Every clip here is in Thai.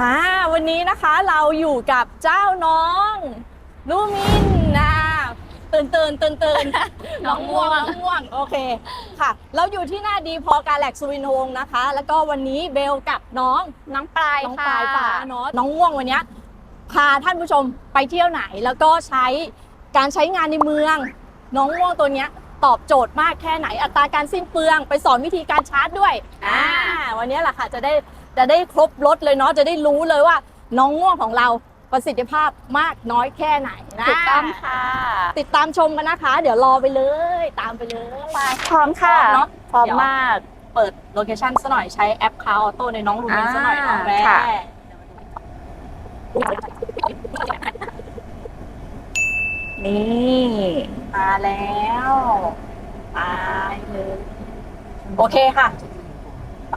อ่าวันนี้นะคะเราอยู่กับเจ้าน้องลูมินนะตื่นตื่นตื่นตื่นน้องง่วงน้องง่วงโอเคค่ะ เราอยู่ที่หน้าดีพอการแลกสุวินทวงศ์นะคะ แล้วก็วันนี้เบลกับน้องน้องปลายน้องค่ะปลายฟ้าเนาะน้องง่วงวันเนี้ยพาท่านผู้ชมไปเที่ยวไหน แล้วก็ใช้การใช้งานในเมือง น้องง่วงตัวเนี้ยตอบโจทย์มากแค่ไหนอัตราการสิ้นเปลือง ไปสอนวิธีการชาร์จด้วยอ่าวันนี้แหละค่ะจะได้ จะได้ครบรถเลยเนาะจะได้รู้เลยว่า น้องง่วงของเราประสิทธิภาพมากน้อยแค่ไหนนะถูกต้องค่ะ ติดตามชมกันนะคะ เดี๋ยวรอไปเลย ตามไปเลยพร้อมค่ะพร้อมเนอะพร้อมเดี๋ยวมากเปิดโลเคชั่นซะหน่อยใช้แอปคาออโต้ในน้องรูมินซะหน่อยอ่าน้องแม่ค่ะนี่มาแล้วไปเลยโอเคค่ะไป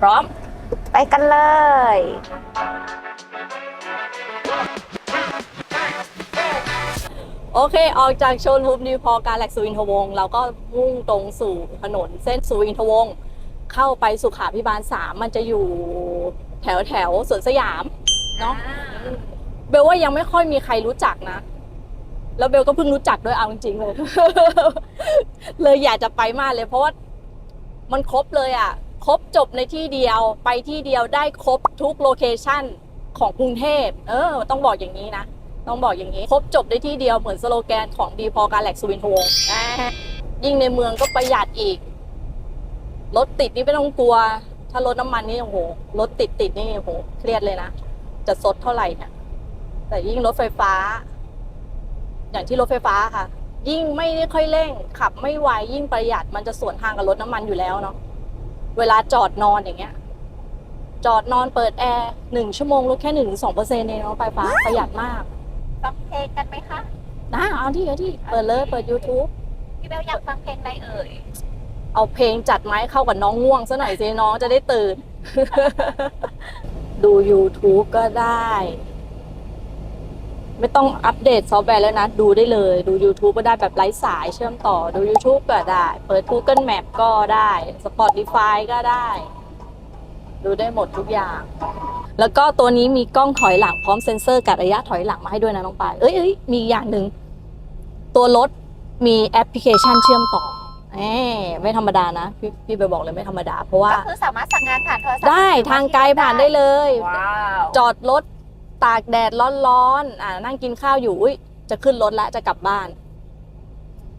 พร้อม ไปกันเลย โอเค ออกจากโชว์รูมนิวพอการแหลกสุวินทวงศ์เราก็มุ่งตรงสู่ถนนเส้นสุวินทวงศ์เข้าไปสุขาพิบาลสามมันจะอยู่แถวแถวสวนสยามเนาะเบลว่ายังไม่ค่อยมีใครรู้จักนะ แล้วเบลก็เพิ่งรู้จักด้วยเอาจริงๆเลย เลยอยากจะไปมากเลย เพราะว่ามันครบเลยอะ ครบจบในที่เดียวไปที่เดียวได้ครบทุกโลเคชั่นของกรุงเทพเออ ต้องบอกอย่างนี้นะ ต้องบอกอย่างนี้ ครบจบในที่เดียวเหมือนสโลแกนของดีพอการแหลกสุวินทวงยิ่งในเมืองก็ประหยัดอีก รถติดนี่ไม่ต้องกลัว ถ้ารถน้ำมันนี่โอ้โหรถติดติดนี่โอ้โหเครียดเลยนะ จะซดเท่าไหร่เนี่ยแต่ยิ่งรถไฟฟ้า อย่างที่รถไฟฟ้าค่ะ ยิ่งไม่ได้ค่อยเร่ง ขับไม่ไวยิ่งประหยัดมันจะสวนทางกับรถน้ำมันอยู่แล้วเนาะ เวลาจอดนอนอย่างเงี้ย จอดนอนเปิดแอร์หนึ่งชั่วโมงลดแค่หนึ่งสองเปอร์เซ็นต์เองเนาะไฟฟ้าประหยัดมากฟังเพลงกันไหมคะนะเอาที่เอาที่เปิดเลยเปิด YouTube พี่เบลอยากฟังเพลงอะไรเอ่ยเอาเพลงจัดไม้เข้ากับน้องง่วงซะหน่อยสิน้องจะได้ตื่น ดู YouTube ก็ได้ ไม่ต้องอัปเดตซอฟต์แวร์แล้วนะ ดูได้เลยดู YouTube ก็ได้แบบไร้สายเชื่อมต่อดู YouTube ก็ได้ เปิด Google Map ก็ได้ Spotify ก็ได้ ดูได้หมดทุกอย่าง แล้วก็ตัวนี้มีกล้องถอยหลังพร้อมเซ็นเซอร์กัดระยะถอยหลังมาให้ด้วยนะน้องปายเอ้ยเอ้ยมีอีกอย่างหนึ่งตัวรถมีแอปพลิเคชันเชื่อมต่อแหมไม่ธรรมดานะ พี่พี่ไปบอกเลยไม่ธรรมดา เพราะว่าก็คือสามารถสั่งงานผ่านโทรศัพท์ได้ทางไกลผ่านได้เลย ว้าว จอดรถ ตากแดดร้อนๆอ่านั่งกินข้าวอยู่อุ้ยจะขึ้นรถแล้วจะกลับบ้าน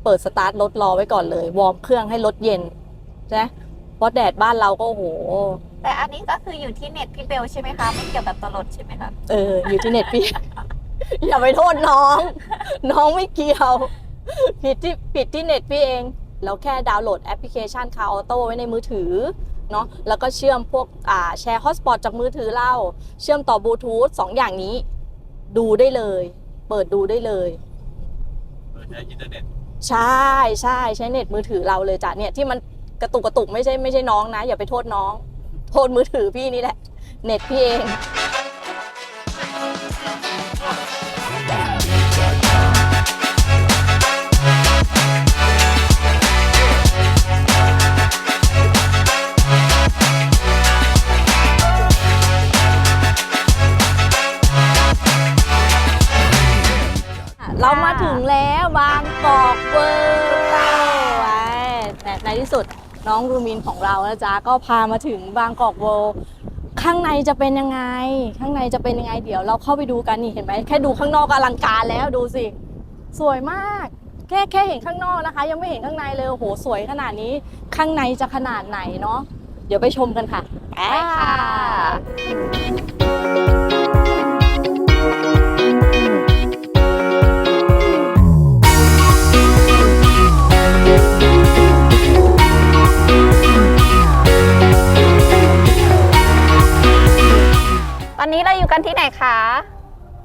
เปิดสตาร์ทรถรอไว้ก่อนเลยวอร์มเครื่องให้รถเย็นใช่ไหมเพราะแดดบ้านเราก็โอ้โหแต่อันนี้ก็คืออยู่ที่เน็ตพี่เบลใช่ไหมคะไม่เกี่ยวกับตัวรถใช่ไหมคะเออ อยู่ที่เน็ตพี่ อย่าไปโทษน้อง น้องไม่เกี่ยว ผิดที่ผิดที่เน็ตพี่เองเราแค่ดาวน์โหลดแอปพลิเคชันคาออโต้ไว้ในมือถือ เนาะแล้วก็เชื่อมพวกอ่าแชร์ฮอตสปอตจากมือถือเราเชื่อมต่อบลูทูธสองอย่างนี้ ดูได้เลย เปิดดูได้เลยเปิดใช้อินเทอร์เน็ตใช่ใช่ใช้เน็ตมือถือเราเลยจ้ะเนี่ยที่มันกระตุกกระตุกไม่ใช่ไม่ใช่น้องนะ อย่าไปโทษน้อง โทษมือถือพี่นี่แหละ เน็ตพี่เอง บางกอกเวอร์ไว้แต่ในที่สุดน้องรูมินของเรานะจ๊ะก็พามาถึงบางกอกเวิลด์ข้างในจะเป็นยังไง ข้างในจะเป็นยังไงเดี๋ยวเราเข้าไปดูกันนี่เห็นไหมแค่ดูข้างนอกอลังการแล้วดูสิ สวยมาก แค่แค่เห็นข้างนอกนะคะ ยังไม่เห็นข้างในเลยโอ้โหสวยขนาดนี้ ข้างในจะขนาดไหนเนาะเดี๋ยวไปชมกันค่ะไปค่ะ กันที่ไหนคะ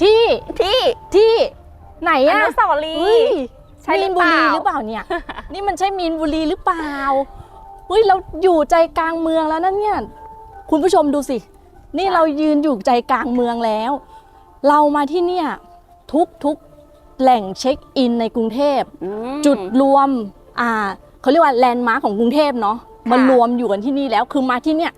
ที่ที่ที่ไหนออะนุสาวรีเฮ้ยย์ ใช่หมีรืนอบุเปล่ารีหรือเปล่าเนี่ย นี่มันใช่มีนบุรีหรือเปล่าเฮ้ยเราอยู่ใจกลางเมืองแล้วนะเนี่ยคุณผู้ชมดูสิ นี่เรายืนอยู่ใจกลางเมืองแล้ว เรามาที่เนี่ยทุกทุกแหล่งเช็คอินในกรุงเทพ อืม จุดรวม อ่าเขาเรียกว่าแลนด์มาร์คของกรุงเทพเนาะ ค่ะ มันรวมอยู่กันที่นี่แล้ว คือมาที่เนี่ย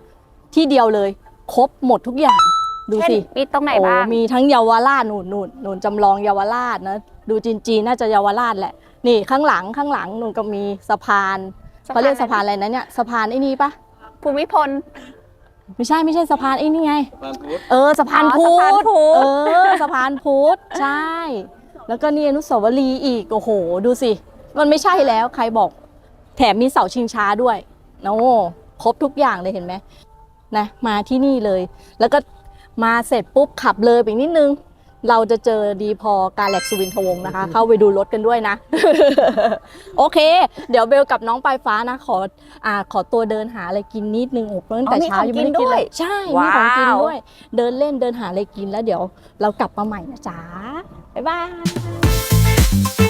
ที่เดียวเลย ครบหมดทุกอย่าง ดูเช่นสิมีตรงไหนโอ้บ้าง มีทั้งเยาวราชหนุนหนุนหนุนจำลองเยาวราชนะ ดูจีนจีนๆน่าจะเยาวราชแหละ นี่ข้างหลังข้างหลังหนุนก็มีสะพานสะพานเขาเรียกสะพานอะไรนะเนี่ยสะพานไอ้นี่ปะภูมิพลไม่ใช่ไม่ใช่สะพานไอ้นี่ไงบางพุธเออสะพานอ๋อพุสะพานทธพุทธเออสะพานพุทธใช่ แล้วก็นี่อนุสาวรีย์อีกโอ้โห ดูสิ มันไม่ใช่แล้วใครบอก แถมมีเสาชิงช้าด้วยโอ้ครบทุกอย่างเลยเห็นไหมนะมาที่นี่เลย แล้วก็ มาเสร็จปุ๊บขับเลยไปอีกนิดนึง เราจะเจอดีพอการแลกสุวินทวงศ์นะคะ เข้าไปดูรถกันด้วยนะ โอเค เดี๋ยวเบลกับน้องปลายฟ้านะ ขออ่าขอตัวเดินหาอะไรกินนิดนึงโอ้โหตั้งแต่อ๋อมีเช้าของยังไม่ได้กินกินด้เลวยยใช่มีของกินว้าวด้วย เดินเล่นเดินหาอะไรกินแล้วเดี๋ยวเรากลับมาใหม่นะจ๊ะบ๊ายบาย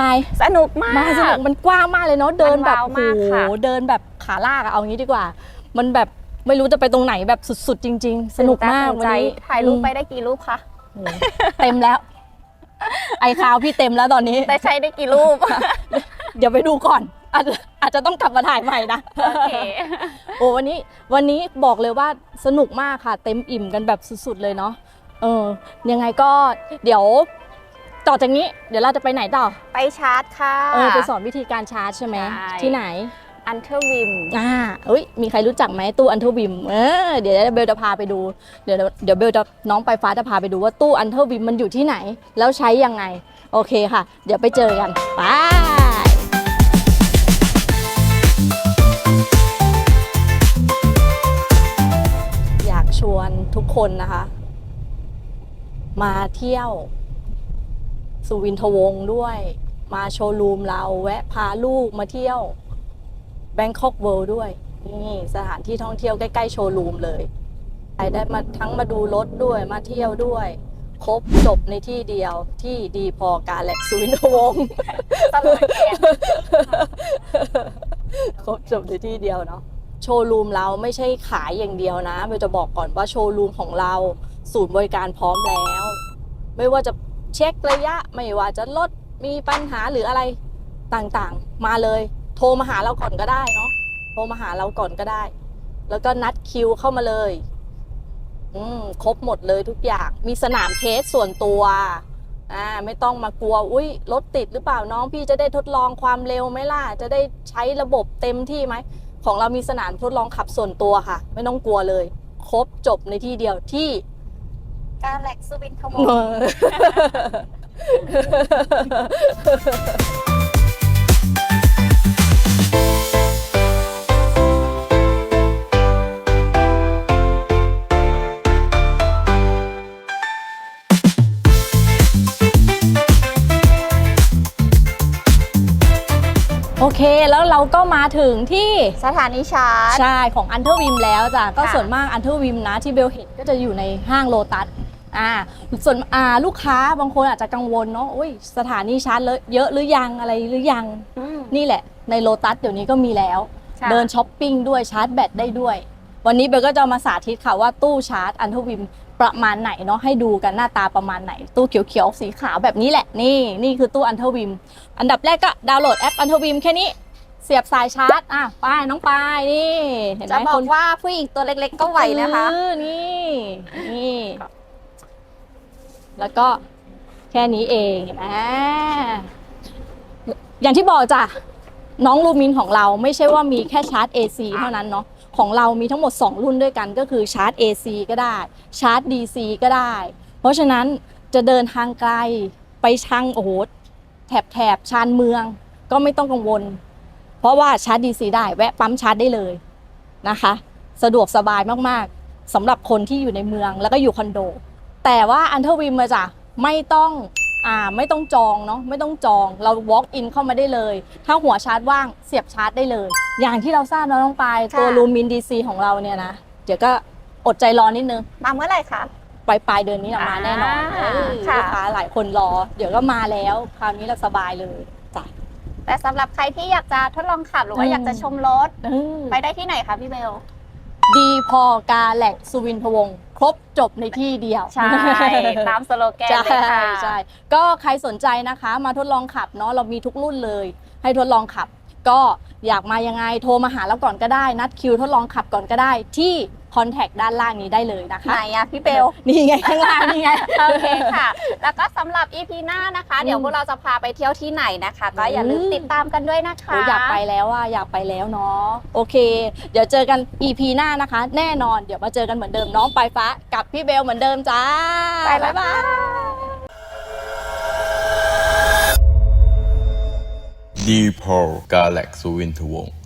ไงน้องปายสนุกมาก มาสนุกมันกว้างมากเลยเนาะเดินแบบมันว้าวโอ้มากโหค่ะเดินแบบขาลากอะเอางี้ดีกว่า มันแบบไม่รู้จะไปตรงไหนแบบสุดๆ จริง ๆ สนุกมากตื่วันใจนี้ถ่ายรูปไปอืมได้กี่รูปคะโอ้โหเต็มแล้ว ไอคาวพี่เต็มแล้วตอนนี้ได้ใช้ได้กี่รูป เดี๋ยวไปดูก่อนอาจจะอาจจะต้องกลับมาถ่ายใหม่นะ โอเค โอ้วันนี้วันนี้บอกเลยว่าสนุกมากค่ะ เต็มอิ่มกันแบบสุดๆเลยเนาะเออยังไงก็เดี๋ยว ต่อจากนี้เดี๋ยวเราจะไปไหนต่อไปชาร์จค่ะ เออไปสอนวิธีการชาร์จใช่ไหมใช่ ที่ไหนอันเทอร์วิม อ่าเอ้ยมีใครรู้จักไหมตู้อันเทอร์วิมเออเดี๋ยวเบลจะพาไปดูเดี๋ยวเดี๋ยวเบลจะน้องไปฟ้าจะพาไปดูว่าตู้อันเทอร์วิมมันอยู่ที่ไหน แล้วใช้ยังไง โอเคค่ะ เดี๋ยวไปเจอกันไป อยากชวนทุกคนนะคะ มาเที่ยว สุวินทวงศ์ด้วย มาโชว์รูมเราแวะพาลูกมาเที่ยว Bangkok World ด้วย นี่สถานที่ท่องเที่ยวใกล้ๆโชว์รูมเลยใครได้มาทั้งมาดูรถด้วยมาเที่ยวด้วย ครบจบในที่เดียวที่ดีพอการแหลกสุวินทวงศ์ตลอดแขนครบจบในที่เดียวเนาะโชว์รูมเราไม่ใช่ขายอย่างเดียวนะเบลจะบอกก่อนว่าโชว์รูมของเรา ศูนย์บริการพร้อมแล้ว ไม่ว่าจะ เช็คระยะไม่ว่าจะลดมีปัญหาหรืออะไรต่างๆ มาเลย โทรมาหาเราก่อนก็ได้เนาะโทรมาหาเราก่อนก็ได้ แล้วก็นัดคิวเข้ามาเลย อืมครบหมดเลยทุกอย่าง มีสนามเทสส่วนตัวอ่าไม่ต้องมากลัวอุ้ยรถติดหรือเปล่าน้องพี่จะได้ทดลองความเร็วไหมล่ะ จะได้ใช้ระบบเต็มที่ไหม ของเรามีสนามทดลองขับส่วนตัวค่ะ ไม่ต้องกลัวเลย ครบจบในที่เดียวที่ การแลกซูบินขโมยโอเคแล้วเราก็มาถึงที่สถานีชาร์จ ใช่ของอันเทอร์วิมแล้วจ้ะก็ค่ะ ส่วนมากอันเทอร์วิมนะที่เบลเห็นก็จะอยู่ในห้างโลตัส อ่าส่วนอ่าลูกค้าบางคนอาจจะกังวลเนาะอุ้ยสถานีชาร์จเลอะเยอะหรือยังอะไรหรือยังอืม นี่แหละ ในโลตัสเดี๋ยวนี้ก็มีแล้ว ค่ะ เดินช้อปปิ้งด้วยชาร์จแบตได้ด้วย วันนี้เบลก็จะมาสาธิตค่ะว่าตู้ชาร์จอันเทอร์วิมประมาณไหนเนาะให้ดูกันหน้าตาประมาณไหน ตู้เขียวๆสีขาวแบบนี้แหละนี่นี่คือตู้อันเทอร์วิม อันดับแรกก็ดาวน์โหลดแอปอันเทอร์วิมแค่นี้เสียบสายชาร์จอะไปน้องปายนี่เห็นไหมจะบอคกนว่าผู้หญิงตัวเล็กๆก็ไหวนะคะ เออนี่นี่ แล้วก็แค่นี้เองอ่าอย่างที่บอกจ้ะน้องลูมินของเราไม่ใช่ว่ามีแค่ชาร์จ AC เท่านั้นเนาะของเรามีทั้งหมด 2 รุ่นด้วยกันก็คือชาร์จ AC ก็ได้ ชาร์จ DC ก็ได้ เพราะฉะนั้นจะเดินทางไกลไปทางโอ้โหแถบแถบชานเมืองก็ไม่ต้องกังวล เพราะว่าชาร์จ DC ได้แวะปั๊มชาร์จได้เลยนะคะ สะดวกสบายมากๆสำหรับคนที่อยู่ในเมืองแล้วก็อยู่คอนโด แต่ว่าอันเทอร์วิมมาจ้ะไม่ต้องอ่าไม่ต้องจองเนาะไม่ต้องจองเรา walk in เข้ามาได้เลย ถ้าหัวชาร์จว่างเสียบชาร์จได้เลย อย่างที่เราทราบนะน้องปายค่ะ ตัวลูมิน DC ของเราเนี่ยนะ เดี๋ยวก็อดใจรอนิดนึง มาเมื่อไหร่คะ ปลายปลายเดือนนี้นะมาแน่นอนอ่าเออค่ะ ลูกค้าหลายคนรอ เดี๋ยวก็มาแล้ว คราวนี้เราสบายเลยจ้ะ แต่สำหรับใครที่อยากจะทดลองขับหรือว่าอืม อยากจะชมรถเออไปได้ที่ไหนคะพี่เบล ดีพอกาแล็กสุวินทวงศ์ ครบจบในที่เดียว ใช่ ตามสโลแกนใช่เลยค่ะใช่ก็ใครสนใจนะคะ มาทดลองขับเนาะเรามีทุกรุ่นเลย ให้ทดลองขับ ก็อยากมายังไงโทรมาหาเราก่อนก็ได้ นัดคิวทดลองขับก่อนก็ได้ที่ คอนแทคด้านล่างนี้ได้เลยนะคะไหนอะพี่เบลนี่ไงข้างล่างนี่ไงโอเคค่ะ แล้วก็สำหรับ EP หน้านะคะอืมเดี๋ยวพวกเราจะพาไปเที่ยวที่ไหนนะคะ ก็อย่าลืมอืมติดตามกันด้วยนะคะโอ้อยากไปแล้วอะอยากไปแล้วเนาะโอเค เดี๋ยวเจอกัน EP หน้านะคะ แน่นอนเดี๋ยวมาเจอกันเหมือนเดิมน้องปลายฟ้ากับพี่เบลเหมือนเดิมจ้าไปแล้วบ๊ายบายดีพอลกาแล็กสุวินทวงศ์